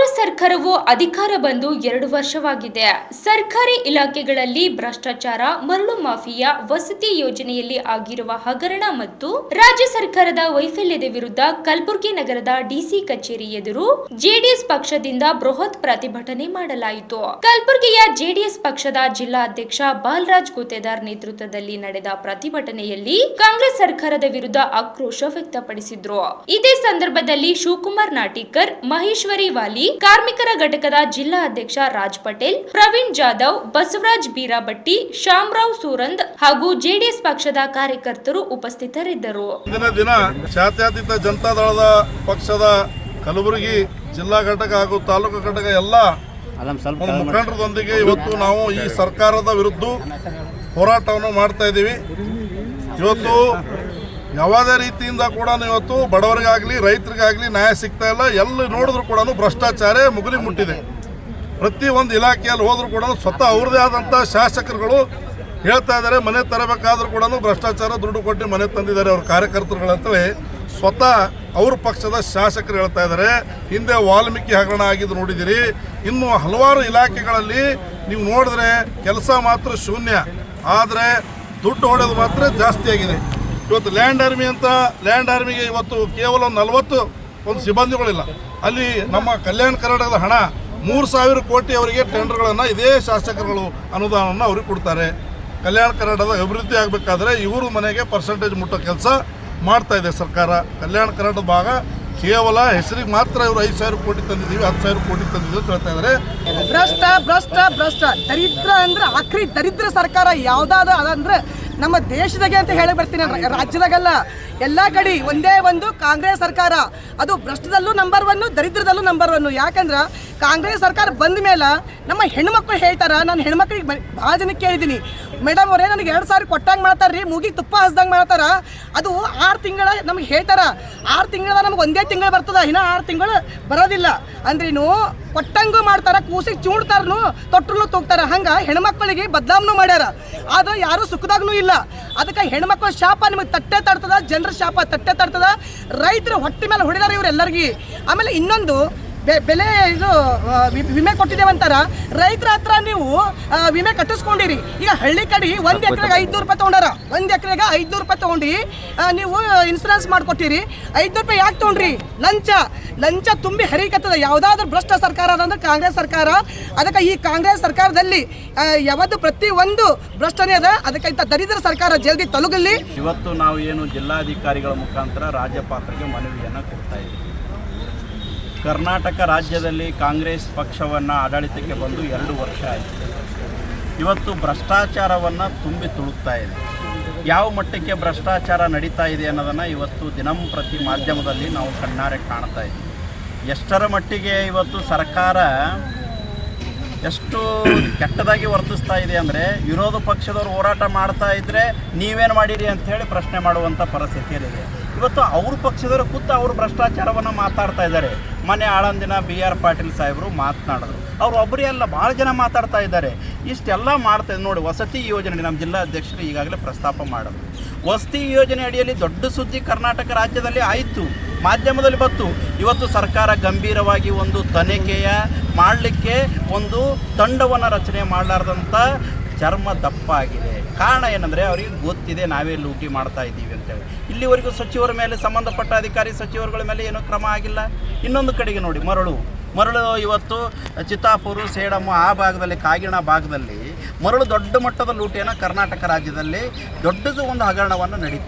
ಕಾಂಗ್ರೆಸ್ ಸರ್ಕಾರವು ಅಧಿಕಾರ ಬಂದು ಎರಡು ವರ್ಷವಾಗಿದೆ. ಸರ್ಕಾರಿ ಇಲಾಖೆಗಳಲ್ಲಿ ಭ್ರಷ್ಟಾಚಾರ, ಮರಳು ಮಾಫಿಯಾ, ವಸತಿ ಯೋಜನೆಯಲ್ಲಿ ಆಗಿರುವ ಹಗರಣ ಮತ್ತು ರಾಜ್ಯ ಸರ್ಕಾರದ ವೈಫಲ್ಯದ ವಿರುದ್ಧ ಕಲಬುರಗಿ ನಗರದ ಡಿಸಿ ಕಚೇರಿ ಎದುರು ಜೆಡಿಎಸ್ ಪಕ್ಷದಿಂದ ಬೃಹತ್ ಪ್ರತಿಭಟನೆ ಮಾಡಲಾಯಿತು. ಕಲಬುರಗಿಯ ಜೆಡಿಎಸ್ ಪಕ್ಷದ ಜಿಲ್ಲಾಧ್ಯಕ್ಷ ಬಾಲರಾಜ್ ಗುತ್ತೇದಾರ್ ನೇತೃತ್ವದಲ್ಲಿ ನಡೆದ ಪ್ರತಿಭಟನೆಯಲ್ಲಿ ಕಾಂಗ್ರೆಸ್ ಸರ್ಕಾರದ ವಿರುದ್ಧ ಆಕ್ರೋಶ ವ್ಯಕ್ತಪಡಿಸಿದ್ರು. ಇದೇ ಸಂದರ್ಭದಲ್ಲಿ ಶಿವಕುಮಾರ್ ನಾಟಿಕರ್, ಮಹೇಶ್ವರಿ ವಾಲಿ ಕಾರ್ಮಿಕರ ಘಟಕದ ಜಿಲ್ಲಾ ಅಧ್ಯಕ್ಷ ರಾಜ್ ಪಟೇಲ್ ಪ್ರವೀಣ್ ಜಾಧವ್ ಬಸವರಾಜ್ ಬೀರಾಬಟ್ಟಿ ಶ್ಯಾಮರಾವ್ ಸೂರಂದ್ ಹಾಗೂ ಜೆಡಿಎಸ್ ಪಕ್ಷದ ಕಾರ್ಯಕರ್ತರು ಉಪಸ್ಥಿತರಿದ್ದರು. ದಿನ ದಿನ ಜಾತ್ಯತೀತ ಜನತಾದಳದ ಪಕ್ಷದ ಕಲಬುರಗಿ ಜಿಲ್ಲಾ ಘಟಕ ಹಾಗೂ ತಾಲೂಕು ಘಟಕ ಎಲ್ಲ ಮುಖಂಡರದೊಂದಿಗೆ ಇವತ್ತು ನಾವು ಈ ಸರ್ಕಾರದ ವಿರುದ್ಧ ಹೋರಾಟವನ್ನು ಮಾಡ್ತಾ ಇದ್ದೀವಿ. ಇವತ್ತು ಯಾವುದೇ ರೀತಿಯಿಂದ ಕೂಡ ಇವತ್ತು ಬಡವರಿಗಾಗಲಿ, ರೈತರಿಗಾಗಲಿ ನ್ಯಾಯ ಸಿಗ್ತಾ ಇಲ್ಲ. ಎಲ್ಲಿ ನೋಡಿದ್ರು ಕೂಡ ಭ್ರಷ್ಟಾಚಾರ ಮುಗಿಲಿ ಮುಟ್ಟಿದೆ. ಪ್ರತಿ ಒಂದು ಇಲಾಖೆಯಲ್ಲಿ ಹೋದ್ರು ಕೂಡ ಸ್ವತಃ ಅವ್ರದೇ ಆದಂಥ ಶಾಸಕರುಗಳು ಹೇಳ್ತಾ ಇದ್ದಾರೆ, ಮನೆ ತರಬೇಕಾದ್ರೂ ಕೂಡ ಭ್ರಷ್ಟಾಚಾರ ದುಡ್ಡು ಕೊಟ್ಟು ಮನೆ ತಂದಿದ್ದಾರೆ ಅವ್ರ ಕಾರ್ಯಕರ್ತರುಗಳಂತೇಳಿ ಸ್ವತಃ ಅವ್ರ ಪಕ್ಷದ ಶಾಸಕರು ಹೇಳ್ತಾ ಇದ್ದಾರೆ, ಹಿಂದೆ ವಾಲ್ಮೀಕಿ ಹಗರಣ ಆಗಿದ್ದು ನೋಡಿದಿರಿ. ಇನ್ನು ಹಲವಾರು ಇಲಾಖೆಗಳಲ್ಲಿ ನೀವು ನೋಡಿದ್ರೆ ಕೆಲಸ ಮಾತ್ರ ಶೂನ್ಯ. ಆದರೆ ದುಡ್ಡು ಹೊಡೆದು ಮಾತ್ರ ಜಾಸ್ತಿ ಆಗಿದೆ. ಇವತ್ತು ಲ್ಯಾಂಡ್ ಆರ್ಮಿ ಅಂತ, ಲ್ಯಾಂಡ್ ಆರ್ಮಿಗೆ ಇವತ್ತು ಕೇವಲ ನಲವತ್ತು ಒಂದು ಸಿಬ್ಬಂದಿಗಳಿಲ್ಲ. ಅಲ್ಲಿ ನಮ್ಮ ಕಲ್ಯಾಣ ಕರ್ನಾಟಕದ ಹಣ ಮೂರು ಸಾವಿರ ಕೋಟಿ ಅವರಿಗೆ ಟೆಂಡರ್ಗಳನ್ನು ಇದೇ ಶಾಸಕರುಗಳು ಅನುದಾನವನ್ನು ಅವ್ರಿಗೆ ಕೊಡ್ತಾರೆ. ಕಲ್ಯಾಣ ಕರ್ನಾಟಕದ ಅಭಿವೃದ್ಧಿ ಆಗಬೇಕಾದ್ರೆ ಇವರು ಮನೆಗೆ ಪರ್ಸೆಂಟೇಜ್ ಮುಟ್ಟೋ ಕೆಲಸ ಮಾಡ್ತಾ ಇದೆ ಸರ್ಕಾರ. ಕಲ್ಯಾಣ ಕರ್ನಾಟಕದ ಭಾಗ ಕೇವಲ ಹೆಸರಿಗೆ ಮಾತ್ರ ಇವರು ಐದು ಸಾವಿರ ಕೋಟಿ ತಂದಿದ್ದೀವಿ, ಹತ್ತು ಸಾವಿರ ಕೋಟಿ ತಂದಿದ್ದೀವಿ ಅಂತ ಹೇಳ್ತಾ ಇದ್ದಾರೆ ಭ್ರಷ್ಟ ಭ್ರಷ್ಟ ಭ್ರಷ್ಟ. ದರಿದ್ರ ಅಂದ್ರೆ ಆಖರಿ ದರಿದ್ರ ಸರ್ಕಾರ ಯಾವ್ದಾದ ಅದಂದ್ರೆ ನಮ್ಮ ದೇಶದಾಗೆ ಅಂತ ಹೇಳಿ ಬರ್ತೀನಿ. ರಾಜ್ಯದಾಗಲ್ಲ. ಎಲ್ಲ ಕಡೆ ಒಂದೇ ಒಂದು ಕಾಂಗ್ರೆಸ್ ಸರ್ಕಾರ. ಅದು ಭ್ರಷ್ಟದಲ್ಲೂ ನಂಬರ್ ಒನ್ ದರಿದ್ರದಲ್ಲೂ ನಂಬರ್ ಒನ್ ಯಾಕಂದ್ರೆ ಕಾಂಗ್ರೆಸ್ ಸರ್ಕಾರ ಬಂದ ಮೇಲೆ ನಮ್ಮ ಹೆಣ್ಮಕ್ಳು ಹೇಳ್ತಾರ. ನಾನು ಹೆಣ್ಮಕ್ಳಿಗೆ ಭಾಳ ಜನಕ್ಕೆ ಕೇಳಿದ್ದೀನಿ ಮೇಡಮ್ ಅವರೇ ನನಗೆ ಎರಡು ಸಾವಿರ ಕೊಟ್ಟಂಗೆ ಮಾಡ್ತಾರ ರೀ ಮೂಗಿಗೆ ತುಪ್ಪ ಹಸ್ದಂಗೆ ಮಾಡ್ತಾರ. ಅದು ಆರು ತಿಂಗಳ ನಮಗೆ ಹೇಳ್ತಾರ. ಆರು ತಿಂಗಳ ನಮ್ಗೆ ಒಂದೇ ತಿಂಗಳು ಬರ್ತದ. ಇನ್ನೂ ಆರು ತಿಂಗಳು ಬರೋದಿಲ್ಲ. ಅಂದ್ರೇನು ಕೊಟ್ಟಂಗೂ ಮಾಡ್ತಾರ, ಕೂಸಿಗೆ ಚೂಡ್ತಾರನು ತೊಟ್ಟರು ತೂಗ್ತಾರ. ಹಂಗ ಹೆಣ್ಮಕ್ಳಿಗೆ ಬದಲಾವಣೆ ಮಾಡ್ಯಾರ. ಆದ್ರೆ ಯಾರು ಸುಖದಾಗ್ನೂ ಇಲ್ಲ. ಅದಕ್ಕೆ ಹೆಣ್ಮಕ್ಳ ಶಾಪ ನಿಮಗೆ ತಟ್ಟೆ ತಡ್ತದ ಜನರ ಶಾಪ ತಟ್ಟೆ ತಡ್ತದ ರೈತರು ಹೊಟ್ಟೆ ಮೇಲೆ ಹೊಡಿದಾರೆ ಇವ್ರೆಲ್ಲರಿಗೆ ಆಮೇಲೆ ಇನ್ನೊಂದು ಬೆಲೆ ಇದು ವಿಮೆ ಕೊಟ್ಟಿದ್ದೇವೆ ಕೊಟ್ಟಿದ್ದೇವಂತಾರ ರೈತರ ಹತ್ರ ನೀವು ವಿಮೆ ಕಟ್ಟಿಸ್ಕೊಂಡಿರಿ. ಈಗ ಹಳ್ಳಿ ಕಡೆ ಒಂದು ಎಕರೆಗೆ ಐದ್ನೂರು ರೂಪಾಯಿ ತೊಗೊಂಡಾರ. ಒಂದು ಎಕರೆಗೆ ಐದ್ನೂರು ರೂಪಾಯಿ ತೊಗೊಂಡು ನೀವು ಇನ್ಸೂರೆನ್ಸ್ ಮಾಡಿಕೊಟ್ಟಿರಿ. ಐದ್ನೂರು ರೂಪಾಯಿ ಯಾಕೆ ತೊಗೊಂಡ್ರಿ? ಲಂಚ. ಲಂಚ ತುಂಬಿ ಹರಿಕತ್ತದ. ಯಾವುದಾದ್ರೂ ಭ್ರಷ್ಟ ಸರ್ಕಾರ ಅದಂದ್ರೆ ಕಾಂಗ್ರೆಸ್ ಸರ್ಕಾರ. ಅದಕ್ಕೆ ಈ ಕಾಂಗ್ರೆಸ್ ಸರ್ಕಾರದಲ್ಲಿ ಯಾವತ್ತು ಪ್ರತಿ ಒಂದು ಭ್ರಷ್ಟನೇ ಅದ. ಅದಕ್ಕೆ ಇಂಥ ದರಿದ್ರ ಸರ್ಕಾರ ಜಲ್ದಿ ತಲುಗಲ್ಲಿ ಇವತ್ತು ನಾವು ಏನು ಜಿಲ್ಲಾಧಿಕಾರಿಗಳ ಮುಖಾಂತರ ರಾಜ್ಯಪಾಲರಿಗೆ ಮನವಿಯನ್ನು ಕೊಡ್ತಾ ಇದ್ದೀವಿ. ಕರ್ನಾಟಕ ರಾಜ್ಯದಲ್ಲಿ ಕಾಂಗ್ರೆಸ್ ಪಕ್ಷವನ್ನು ಆಡಳಿತಕ್ಕೆ ಬಂದು ಎರಡು ವರ್ಷ ಆಯಿತು. ಇವತ್ತು ಭ್ರಷ್ಟಾಚಾರವನ್ನು ತುಂಬಿ ತುಳುಕ್ತಾ ಇದೆ. ಯಾವ ಮಟ್ಟಕ್ಕೆ ಭ್ರಷ್ಟಾಚಾರ ನಡೀತಾ ಇದೆ ಅನ್ನೋದನ್ನು ಇವತ್ತು ದಿನಂಪ್ರತಿ ಮಾಧ್ಯಮದಲ್ಲಿ ನಾವು ಕಣ್ಣಾರೆ ಕಾಣ್ತಾ ಇದ್ದೀವಿ. ಎಷ್ಟರ ಮಟ್ಟಿಗೆ ಇವತ್ತು ಸರ್ಕಾರ ಎಷ್ಟು ಕೆಟ್ಟದಾಗಿ ವರ್ತಿಸ್ತಾ ಇದೆ ಅಂದರೆ ವಿರೋಧ ಪಕ್ಷದವರು ಹೋರಾಟ ಮಾಡ್ತಾ ಇದ್ದರೆ ನೀವೇನು ಮಾಡಿರಿ ಅಂತ ಹೇಳಿ ಪ್ರಶ್ನೆ ಮಾಡುವಂಥ ಪರಿಸ್ಥಿತಿಯಲ್ಲಿದೆ. ಇವತ್ತು ಅವ್ರ ಪಕ್ಷದವರು ಕೂತು ಅವರು ಭ್ರಷ್ಟಾಚಾರವನ್ನು ಮಾತಾಡ್ತಾ ಇದ್ದಾರೆ. ಮನೆ ಆಳಂದಿನ ಬಿ ಆರ್ ಪಾಟೀಲ್ ಸಾಹೇಬರು ಮಾತನಾಡಿದ್ರು ಅವರು ಒಬ್ಬರೇ ಅಲ್ಲ, ಭಾಳ ಜನ ಮಾತಾಡ್ತಾ ಇದ್ದಾರೆ. ಇಷ್ಟೆಲ್ಲ ಮಾಡ್ತಾ ನೋಡಿ, ವಸತಿ ಯೋಜನೆ ನಮ್ಮ ಜಿಲ್ಲಾಧ್ಯಕ್ಷರು ಈಗಾಗಲೇ ಪ್ರಸ್ತಾಪ ಮಾಡೋದು ವಸತಿ ಯೋಜನೆ ಅಡಿಯಲ್ಲಿ ದೊಡ್ಡ ಸುದ್ದಿ ಕರ್ನಾಟಕ ರಾಜ್ಯದಲ್ಲಿ ಆಯಿತು, ಮಾಧ್ಯಮದಲ್ಲಿ ಬಂತು. ಇವತ್ತು ಸರ್ಕಾರ ಗಂಭೀರವಾಗಿ ಒಂದು ತನಿಖೆಯ ಮಾಡಲಿಕ್ಕೆ ಒಂದು ತಂಡವನ್ನು ರಚನೆ ಮಾಡಲಾರ್ದಂಥ ಚರ್ಮ ದಪ್ಪ ಆಗಿದೆ. ಕಾರಣ ಏನಂದರೆ ಅವರಿಗೆ ಗೊತ್ತಿದೆ, ನಾವೇ ಲೂಟಿ ಮಾಡ್ತಾ ಇದ್ದೀವಿ ಅಂತೇಳಿ. ಇಲ್ಲಿವರೆಗೂ ಸಚಿವರ ಮೇಲೆ ಸಂಬಂಧಪಟ್ಟ ಅಧಿಕಾರಿ ಸಚಿವರುಗಳ ಮೇಲೆ ಏನೂ ಕ್ರಮ ಆಗಿಲ್ಲ. ಇನ್ನೊಂದು ಕಡೆಗೆ ನೋಡಿ, ಮರಳು. ಮರಳು ಇವತ್ತು ಚಿತ್ತಾಪುರು ಸೇಡಮ್ಮ ಆ ಭಾಗದಲ್ಲಿ, ಕಾಗಿಣ ಭಾಗದಲ್ಲಿ ಮರಳು ದೊಡ್ಡ ಮಟ್ಟದ ಲೂಟಿಯನ್ನು ಕರ್ನಾಟಕ ರಾಜ್ಯದಲ್ಲಿ ದೊಡ್ಡದು ಒಂದು ಹಗರಣವನ್ನು ನಡೀತು.